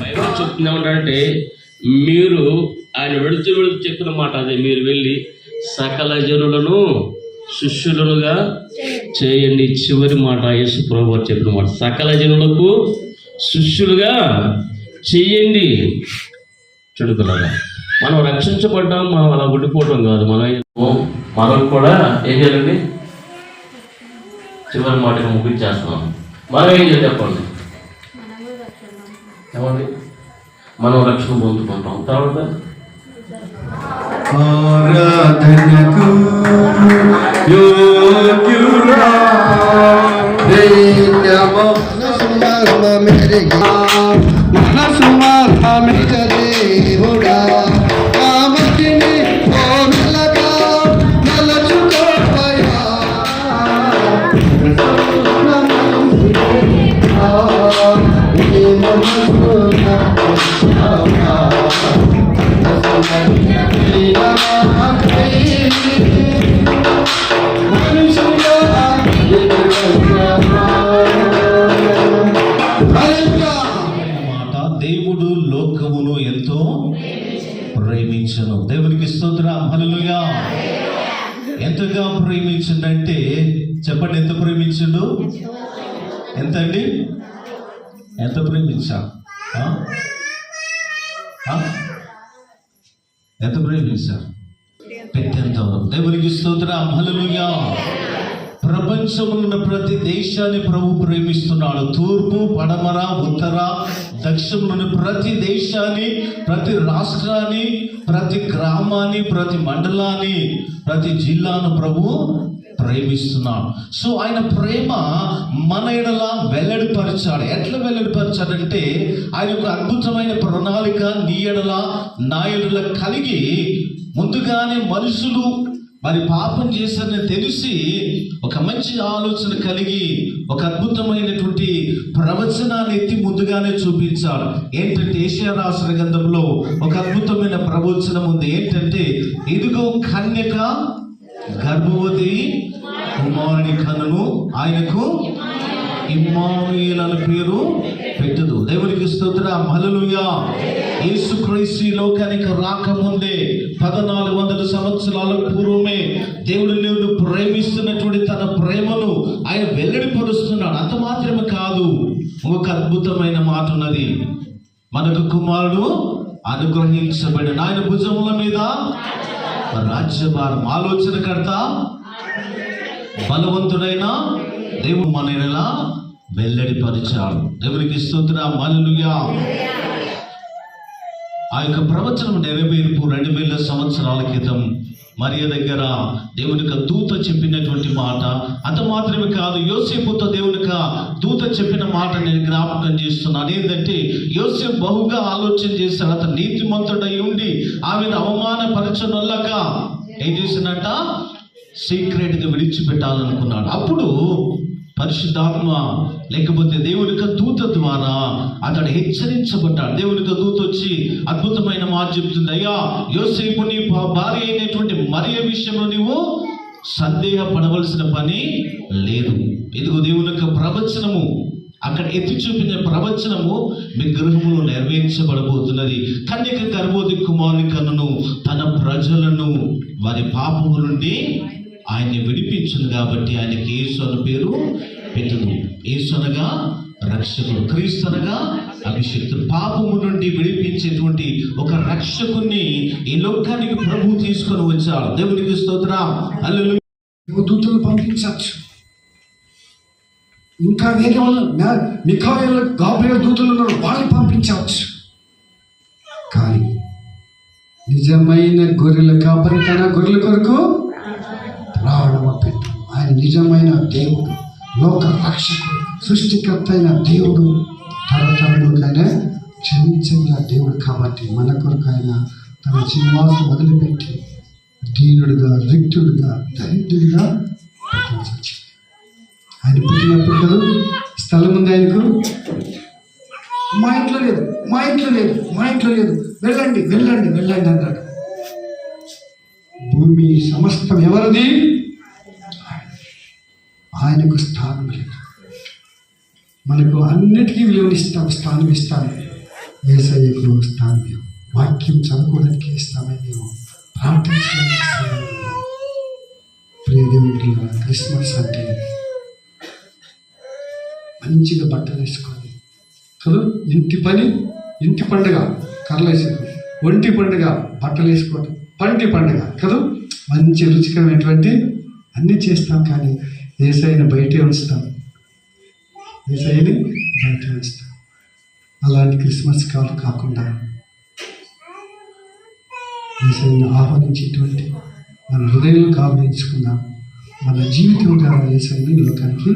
Bible చెప్తున్నా మీరు ఆయన వెళుతూ వెళుతూ చెప్పిన మాట అదే మీరు వెళ్ళి సకల జనులను శిష్యులుగా చేయండి. చివరి మాట యేసు ప్రభు వారు చెప్పిన మాట. సకల జనులకు శిష్యులుగా చేయండి. చెడుకున్నారా మనం రక్షించబడ్డాం మనం అలా ఉండిపోవడం కాదు. మనం మనం కూడా ఏం చేయాలండి? చివరి మాటగా ముగించేస్తున్నాం. మనం ఏం చెప్పండి? ఏమండి? మనం రక్షణ పొందుకుంటాం. తర్వాత? ఆరాధనకు యోగ్యుడా ప్రేమించిండంటే చెప్పండి ఎంత ప్రేమించిండు? ఎంత అండి ఎంత ప్రేమించా ఎంత ప్రేమించా? పెట్టేంత వరకు. దేవునికి స్తోత్రం. హల్లెలూయా. ప్రపంచంలో ఉన్న ప్రతి దేశాన్ని ప్రభు ప్రేమిస్తున్నాడు. తూర్పు పడమర ఉత్తర దక్షిణంలోని ప్రతి దేశాన్ని ప్రతి రాష్ట్రాన్ని ప్రతి గ్రామాన్ని ప్రతి మండలాన్ని ప్రతి జిల్లాను ప్రభు ప్రేమిస్తున్నాడు. సో ఆయన ప్రేమ మన ఎడల వెల్లడిపరిచాడు. ఎట్లా వెల్లడిపరిచాడంటే ఆయన ఒక అద్భుతమైన ప్రణాళిక నీ ఎడల నా ఎడల కలిగి ముందుగానే మనుషులు మరి పాపం చేశారని తెలిసి ఒక మంచి ఆలోచన కలిగి ఒక అద్భుతమైనటువంటి ప్రవచనాన్ని ఎత్తి ముందుగానే చూపించాడు. ఏంటంటే ఏషియా రాష్ట్ర గ్రంథంలో ఒక అద్భుతమైన ప్రవచనం ఉంది. ఏంటంటే ఇదిగో కన్యక గర్భవతి కుమారుని కనును ఆయనకు ఇమ్మానుయేల్ అనే పేరు పెట్టదు. దేవునికి స్తోత్ర. హల్లెలూయా. యేసుక్రీస్తు ఈ లోకానికి రాకముందే పదనాలుగు వందల సంవత్సరాల పూర్వమే దేవుడు నేను ప్రేమిస్తున్నటువంటి తన ప్రేమను ఆయన వెల్లడిపరుస్తున్నాడు. అంత మాత్రమే కాదు ఒక అద్భుతమైన మాట ఉన్నది. మనకు కుమారుడు అనుగ్రహించబడిన ఆయన భుజముల మీద రాజ్యభారం ఆలోచనకర్త బలవంతుడైన దేవుడు మన ఎలా వెల్లడిపరిచాడు. దేవునికి స్తోత్ర. హల్లెలూయా. ఆ యొక్క ప్రవచనం నెరవేర్పు రెండు వేల సంవత్సరాల క్రితం మరియ దగ్గర దేవునిక దూత చెప్పినటువంటి మాట. అంత మాత్రమే కాదు యోసేపుతో దేవునిక దూత చెప్పిన మాట నేను జ్ఞాపకం చేస్తున్నాను ఏంటంటే యోసేపు బహుగా ఆలోచన చేశాడు. అతను నీతిమంతుడై ఉండి ఆమెను అవమానపరచనొల్లక ఏం చేసినట్ట సీక్రెట్గా విడిచిపెట్టాలనుకున్నాడు. అప్పుడు పరిశుద్ధాత్మ లేకపోతే దేవుని యొక్క దూత ద్వారా అతడు హెచ్చరించబడ్డాడు. దేవుని యొక్క దూత వచ్చి అద్భుతమైన మాట చెప్తుంది. అయ్యా యోసేపు నీ భార్య అయినటువంటి మరియ విషయంలో నీవు సందేహపడవలసిన పని లేదు. ఇదిగో దేవుని యొక్క ప్రవచనము. అక్కడ ఎత్తి చూపిన ప్రవచనము మీ గృహములో నెరవేర్చబడబోతున్నది. కన్యక గర్భోది కుమారుని కన్నును తన ప్రజలను వారి పాపము నుండి ఆయన్ని విడిపించింది కాబట్టి ఆయనకి యేసు అని పేరు పెట్టదు యేసు అనగా రక్షకుడు క్రీస్తు అనగా అభిషేక్తుడు. పాపము నుండి విడిపించేటువంటి ఒక రక్షకుణ్ణి ఈ లోకానికి ప్రభు తీసుకొని వచ్చాడు. దేవునికి స్తోత్రం. అల్లు దూతలు పంపించవచ్చు. ఇంకా వేరే వాళ్ళు మిఖాయిల గాబ్రియల్ దూతలు ఉన్నారు. వాళ్ళని పంపించవచ్చు. కానీ నిజమైన గొర్రెల కాపరి తన గొర్రెల కొరకు రావడం పెట్టు ఆయన నిజమైన దేవుడు లోక రక్షకుడు సృష్టికర్త అయిన దేవుడు తరతరములకైనా క్షమించిన దేవుడు కాబట్టి మన కొరకు తన శ్రీనివాసం వదిలిపెట్టి దీనుడుగా రిక్తుడుగా దరిద్రుడిగా ఆయన పుట్టినప్పుడు కదా స్థలం ఉంది ఆయనకు? మా ఇంట్లో లేదు మా ఇంట్లో లేదు మా ఇంట్లో లేదు. వెళ్ళండి వెళ్ళండి వెళ్ళండి అన్నాడు. భూమి సమస్తం ఎవరిది? ఆయనకు స్థానం లేదు. మనకు అన్నిటికీ విలువనిస్తాం స్థానం ఇస్తాం ఏసయ్యకు స్థానం ఇవ్వం. వాక్యం చదువుకోవడానికి ఇస్తామే మేము. ప్రార్థించడానికి ఇస్తామే ప్రియదేవుడి క్రిస్మస్ అంటే మంచిగా బట్టలు వేసుకోవాలి. కదా ఇంటి పని ఇంటి పండుగ కర్లేసి ఒంటి పండుగ బట్టలు వేసుకోవడం పంటి పండుగ కదా? మంచి రుచికరమైనటువంటి అన్నీ చేస్తాం కానీ ఏసైని బయటే ఉంచుతాం. ఏసైని బయట ఉంచుతాం. అలాంటి క్రిస్మస్ కాల్ కాకుండా ఏసైని ఆహ్వానించేటువంటి మన హృదయంలో కావించుకుందాం మన జీవితం ద్వారా ఏసైని లోకానికి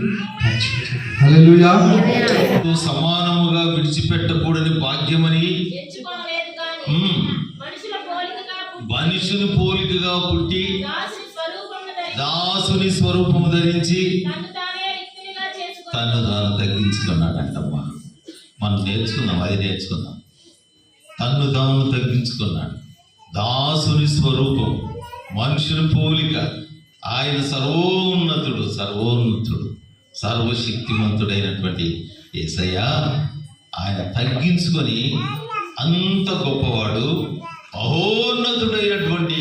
పరిచయం సమానముగా విడిచిపెట్టకూడని భాగ్యమని దాసుని స్వరూపము ధరించి తన్ను తానే తను తగ్గించుకున్నాడంటమ్మా. మనం నేర్చుకుందాం అది నేర్చుకుందాం తన్ను తాను తగ్గించుకున్నాడు. దాసుని స్వరూపం మనుషుని పోలిక ఆయన సర్వోన్నతుడు సర్వోన్నతుడు సర్వశక్తిమంతుడైనటువంటి ఏసయ్య ఆయన తగ్గించుకొని అంత గొప్పవాడు మహోన్నతుడైనటువంటి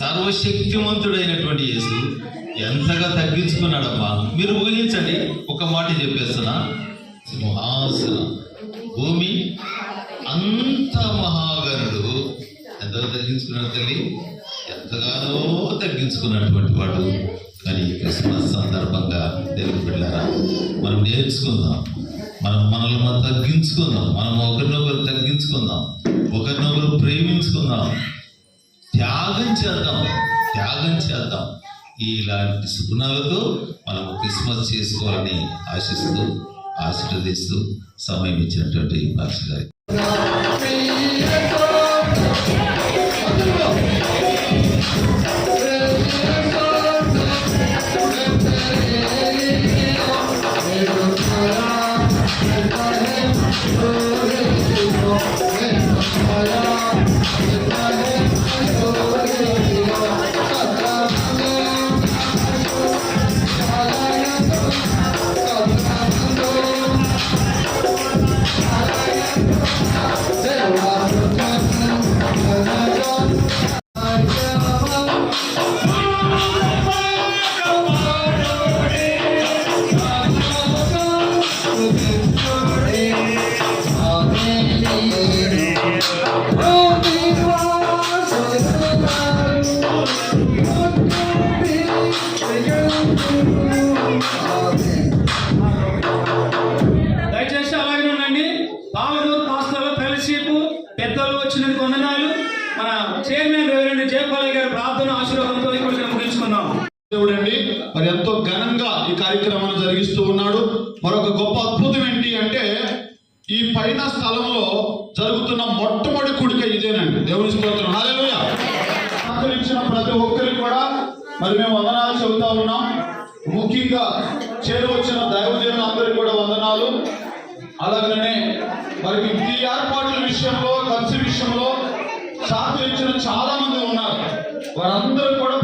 సర్వశక్తిమంతుడైనటువంటి యేసు ఎంతగా తగ్గించుకున్నాడమ్మా మీరు ఊహించండి ఒక మాట చెప్పేస్తున్నా. సింహాసనం. భూమి అంత మహాగరుడు. ఎంతగా తగ్గించుకున్నాడు తల్లి? ఎంతగానో తగ్గించుకున్నటువంటి వాడు. కానీ క్రిస్మస్ సందర్భంగా తెలుగు బిడ్డారా మనం నేర్చుకుందాం. మనం మనల్ని మనం తగ్గించుకుందాం. మనం ఒకరినొకరు తగ్గించుకుందాం. ఒకరినొకరు ప్రేమించుకుందాం. త్యాగం చేద్దాం. త్యాగం చేద్దాం. ఇలాంటి సుగుణాలతో మనం క్రిస్మస్ చేసుకోవాలని ఆశిస్తూ ఆశీర్వదిస్తూ సమయం ఇచ్చినటువంటి పాస్టర్ గారికి. అద్భుతం ఏంటి అంటే ఈ పైన స్థలంలో జరుగుతున్న మొట్టమొదటి కుడిక ఇదేనండి. దేవుని స్తోత్రం. హల్లెలూయా. సహకరించిన ప్రతి ఒక్కరికి కూడా మరి మేము వందనాలు చెబుతా ఉన్నాం. ముఖ్యంగా చేరువచ్చిన దైవజనులందరికీ కూడా వందనాలు. అలాగనే మరి ఈ ఏర్పాట్ల విషయంలో ఖర్చు విషయంలో సహకరించిన చాలా మంది ఉన్నారు. వారందరూ కూడా